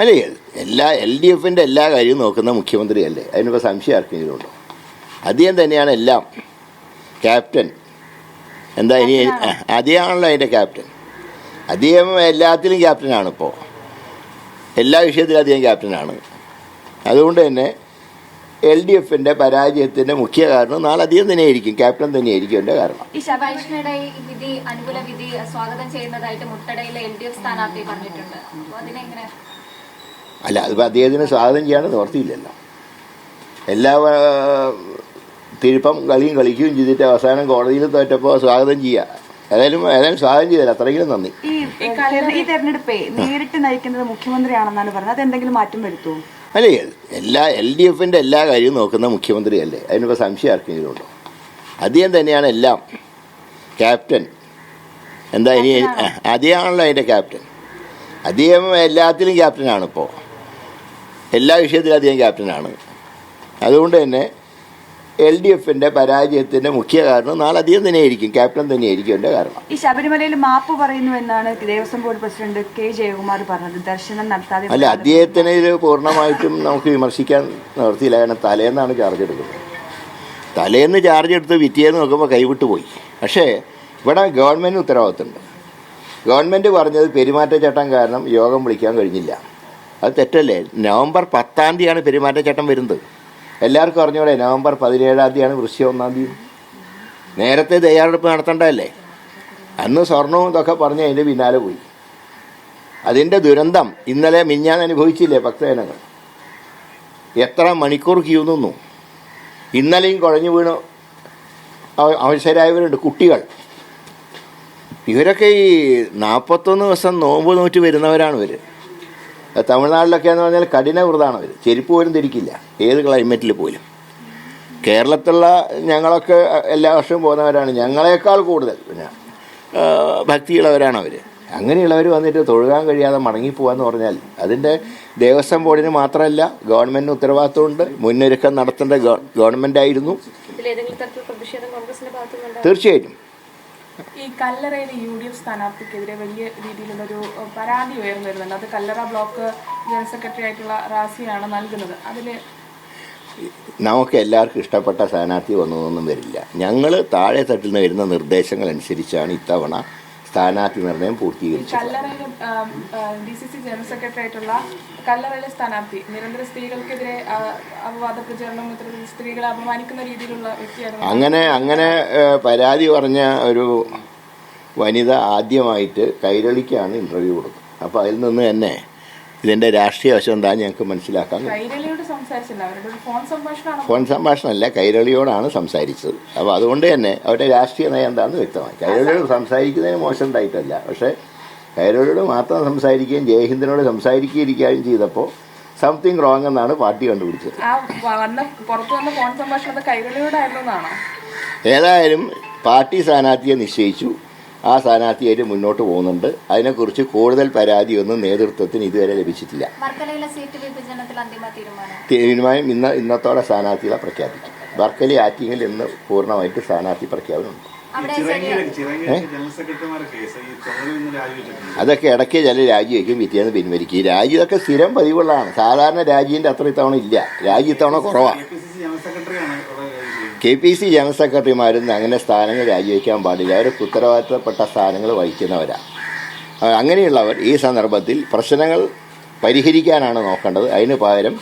അല്ലേ? എല്ലാ L D എഫിന്റെ എല്ലാ കാര്യവും നോക്കുന്ന മുഖ്യമന്ത്രിയല്ലേ? അതിനിപ്പോൾ സംശയം ആർക്കെങ്കിലും ഉണ്ടോ? അദ്ദേഹം തന്നെയാണ് എല്ലാം. ക്യാപ്റ്റൻ. എന്താ ഇനി അദ്ദേഹമാണല്ലോ അതിന്റെ ക്യാപ്റ്റൻ. അദ്ദേഹം എല്ലാത്തിലും ക്യാപ്റ്റനാണ് ഇപ്പോൾ എല്ലാ വിഷയത്തിലും അദ്ദേഹം ക്യാപ്റ്റനാണ്. അതുകൊണ്ട് തന്നെ എൽ ഡി എഫിന്റെ പരാജയത്തിന്റെ മുഖ്യ കാരണം നാളെ തന്നെ തന്നെയായിരിക്കും. ക്യാപ്റ്റൻ തന്നെയായിരിക്കും എന്റെ കാരണം. ഈ ശബൈഷ്ണയുടെ വിധി അനുകൂല വിധി സ്വാഗതം ചെയ്യുന്നതായിട്ട് മുട്ടടയിലെ എൽ ഡി എഫ് സ്ഥാനാർത്ഥി പറഞ്ഞിട്ടുണ്ട്. അപ്പൊ അതിനെങ്ങനെ അല്ല അതിപ്പോൾ അദ്ദേഹത്തിന് സ്വാഗതം ചെയ്യാൻ നിവർത്തിയില്ലല്ലോ. എല്ലാ തിരുപ്പം കളിയും കളിക്കുകയും ചെയ്തിട്ട് അവസാനം കോടതിയിൽ തോറ്റപ്പോൾ സ്വാഗതം ചെയ്യുക ഏതായാലും ഏതായാലും സ്വാഗതം ചെയ്തല്ല അത്രയെങ്കിലും നന്ദി. ഈ തെര- ഈ തെരഞ്ഞെടുപ്പേ നേരിട്ട് നയിക്കുന്നത് മുഖ്യമന്ത്രിയാണെന്നാണ് പറഞ്ഞത്. അതെന്തെങ്കിലും മാറ്റം വരുത്തുമോ അല്ലേ എല്ലാ എൽ ഡി എഫിന്റെ എല്ലാ കാര്യവും നോക്കുന്ന മുഖ്യമന്ത്രിയല്ലേ? അതിനിപ്പോൾ സംശയം ആർക്കെങ്കിലും ഉണ്ടോ? അദ്ദേഹം തന്നെയാണ് എല്ലാം. ക്യാപ്റ്റൻ. എന്താ ഇനി അദ്ദേഹമാണല്ലോ അതിന്റെ ക്യാപ്റ്റൻ. അദ്ദേഹം എല്ലാത്തിലും ക്യാപ്റ്റനാണ് ഇപ്പോൾ എല്ലാ വിഷയത്തിലും അദ്ദേഹം ക്യാപ്റ്റനാണ്. അതുകൊണ്ട് തന്നെ എൽ ഡി എഫിന്റെ പരാജയത്തിന്റെ മുഖ്യ കാരണം നാളെ അദ്ദേഹം തന്നെയായിരിക്കും ക്യാപ്റ്റൻ തന്നെയായിരിക്കും എന്റെ കാരണം. ഈ ശബരിമലയിൽ മാപ്പ് പറയുന്നു എന്നാണ് Devaswom board president K Jayakumar പറഞ്ഞത്. ദർശനം നടത്താതെ അല്ല അദ്ദേഹത്തിന് ഇത് പൂർണമായിട്ടും നമുക്ക് വിമർശിക്കാൻ നിവർത്തിയില്ല കാരണം തലേന്നാണ് ചാർജ് എടുക്കുന്നത്. തലേന്ന് ചാർജ് എടുത്ത് വിറ്റിയെന്ന് നോക്കുമ്പോൾ കൈവിട്ട് പോയി. പക്ഷേ ഇവിടെ ഗവൺമെന്റ് ഉത്തരവാദിത്തമുണ്ട് ഗവൺമെന്റ് പറഞ്ഞത് പെരുമാറ്റച്ചട്ടം കാരണം യോഗം വിളിക്കാൻ കഴിഞ്ഞില്ല. അത് തെറ്റല്ലേ? നവംബർ പത്താം തീയതിയാണ് പെരുമാറ്റച്ചട്ടം വരുന്നത്. എല്ലാവർക്കും അറിഞ്ഞൂടെ നവംബർ പതിനേഴാം തീയതിയാണ് വൃശ്ചിക ഒന്നാം തീയതി. നേരത്തെ തയ്യാറെടുപ്പ് നടത്തേണ്ടതല്ലേ? അന്ന് സ്വർണവും ഇതൊക്കെ പറഞ്ഞ് അതിന്റെ പിന്നാലെ പോയി. അതിന്റെ ദുരന്തം ഇന്നലെ മിഞ്ഞാൻ അനുഭവിച്ചില്ലേ ഭക്തജനങ്ങൾ? എത്ര മണിക്കൂർ ക്യൂ നിന്നു? ഇന്നലെയും കുഴഞ്ഞു വീണു അവ- അവശരായവരുണ്ട് കുട്ടികൾ. ഇവരൊക്കെ ഈ നാൽപ്പത്തൊന്ന് ദിവസം നോമ്പ് നോറ്റ് വരുന്നവരാണ് ഇവർ തമിഴ്നാട്ടിലൊക്കെ എന്ന് പറഞ്ഞാൽ കഠിന വ്രതമാണ് അവർ ചെരുപ്പ് പോലും ധരിക്കില്ല. ഏത് ക്ലൈമറ്റിൽ പോലും. കേരളത്തിലുള്ള ഞങ്ങളൊക്കെ എല്ലാ വർഷവും പോകുന്നവരാണ്. ഞങ്ങളെക്കാൾ കൂടുതൽ. പിന്നെ ഭക്തിയുള്ളവരാണ് അവർ അങ്ങനെയുള്ളവർ വന്നിട്ട് തൊഴുകാൻ കഴിയാതെ മടങ്ങിപ്പോവാന്ന് പറഞ്ഞാൽ അതിന്റെ ദേവസ്വം ബോർഡിന് മാത്രമല്ല ഗവൺമെന്റിന് ഉത്തരവാദിത്തമുണ്ട് മുന്നൊരുക്കം നടത്തേണ്ട ഗവ- ഗവൺമെന്റായിരുന്നു ഇതിലേതെങ്കിലും തരത്തിൽ പ്രതിഷേധം കോൺഗ്രസിന്റെ ഭാഗത്തുനിന്നുണ്ടോ? തീർച്ചയായിട്ടും. ഈ കല്ലറയിലെ യു ഡി എഫ് സ്ഥാനാർത്ഥിക്കെതിരെ വലിയ രീതിയിലുള്ളൊരു പരാതി ഉയർന്നു വരുന്നുണ്ട് അത് കല്ലറ ബ്ലോക്ക് ജനറൽ സെക്രട്ടറി ആയിട്ടുള്ള റാസിയാണ് നൽകുന്നത്. അതിൽ നമുക്ക് എല്ലാവർക്കും ഇഷ്ടപ്പെട്ട സ്ഥാനാർത്ഥി വന്നതൊന്നും വരില്ല. ഞങ്ങൾ താഴെ തട്ടിൽ നിന്ന് വരുന്ന നിർദ്ദേശങ്ങൾ അനുസരിച്ചാണ് ഇത്തവണ സ്ഥാനാർത്ഥി നിർണയം പൂർത്തീകരിച്ചു കല്ലറയിലെ D C C general secretary ആയിട്ടുള്ള കല്ലറയിലെ സ്ഥാനാർത്ഥി നിരന്തര സ്ത്രീകൾക്കെതിരെ ആ, അപവാദ പ്രചരണം സ്ത്രീകളെ അപമാനിക്കുന്ന രീതിയിലുള്ള വ്യക്തിയാണ് അങ്ങനെ അങ്ങനെ പരാതി പറഞ്ഞ ഒരു വനിത ആദ്യമായിട്ട് കൈരളിക്കാണ് ഇന്റർവ്യൂ കൊടുക്കുന്നത് അപ്പോൾ അതിൽ നിന്ന് തന്നെ ഇതിന്റെ രാഷ്ട്രീയ വശം എന്താ ഞങ്ങൾക്ക് മനസ്സിലാക്കാൻ അവരുടെ ഫോൺ സംഭാഷണമല്ല കൈരളിയോടാണ് സംസാരിച്ചത്. അപ്പോൾ അതുകൊണ്ട് തന്നെ അവരുടെ രാഷ്ട്രീയ നയം എന്താണെന്ന് വ്യക്തമായി. കൈരളിയോട് സംസാരിക്കുന്നതിന് മോശം ഉണ്ടായിട്ടല്ല. പക്ഷേ കൈരളിയോട് മാത്രം സംസാരിക്കുകയും ജയഹിന്ദനോട് സംസാരിക്കുകയും ചെയ്തപ്പോൾ സംതിങ് റോങ് എന്നാണ് പാർട്ടി കണ്ടുപിടിച്ചത്. ഏതായാലും പാർട്ടി സ്ഥാനാർത്ഥിയെ നിശ്ചയിച്ചു. ആ സ്ഥാനാർത്ഥിയായിട്ട് മുന്നോട്ട് പോകുന്നുണ്ട്. അതിനെക്കുറിച്ച് കൂടുതൽ പരാതിയൊന്നും നേതൃത്വത്തിന് ഇതുവരെ ലഭിച്ചിട്ടില്ല. വർക്കലയിലെ സീറ്റ് വിഭജനത്തിൽ അന്തിമ തീരുമാനം? ഇന്ന് ഇന്നത്തോടെ സ്ഥാനാർത്ഥികളെ പ്രഖ്യാപിക്കും. വർക്കലി ആറ്റിങ്ങിൽ ഇന്ന് പൂർണമായിട്ട് സ്ഥാനാർത്ഥി പ്രഖ്യാപനമുണ്ട്. അതൊക്കെ ഇടയ്ക്ക് ചില രാജിവെക്കും പിറ്റേന്ന് പിൻവലിക്കും. ഈ രാജി ഇതൊക്കെ സ്ഥിരം പതിവുള്ളതാണ്. സാധാരണ രാജീന്റെ അത്ര ഇത്തവണ ഇല്ല. രാജി ഇത്തവണ കുറവാണ് കെ പി സി ജനറൽ സെക്രട്ടറിമാരും അങ്ങനെ സ്ഥാനങ്ങൾ രാജിവെക്കാൻ പാടില്ല അവർ ഉത്തരവാദിത്തപ്പെട്ട സ്ഥാനങ്ങൾ വഹിക്കുന്നവരാണ് അങ്ങനെയുള്ളവർ ഈ സന്ദർഭത്തിൽ പ്രശ്നങ്ങൾ പരിഹരിക്കാനാണ് നോക്കേണ്ടത് അതിന് പകരം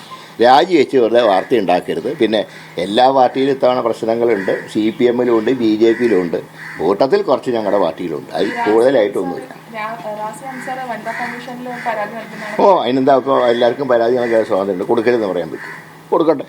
രാജിവെച്ച് വെറുതെ വാർത്ത ഉണ്ടാക്കരുത് പിന്നെ എല്ലാ പാർട്ടിയിലും ഇത്തവണ പ്രശ്നങ്ങളുണ്ട് സി പി എമ്മിലും ഉണ്ട് ബി ജെ പിയിലും ഉണ്ട് കൂട്ടത്തിൽ കുറച്ച് ഞങ്ങളുടെ പാർട്ടിയിലുണ്ട് അതിൽ കൂടുതലായിട്ടൊന്നുമില്ല ഓ അതിനെന്താ ഇപ്പോൾ എല്ലാവർക്കും പരാതി നൽകാൻ സ്വാതന്ത്ര്യമുണ്ട് കൊടുക്കരുതെന്ന് പറയാൻ പറ്റും കൊടുക്കട്ടെ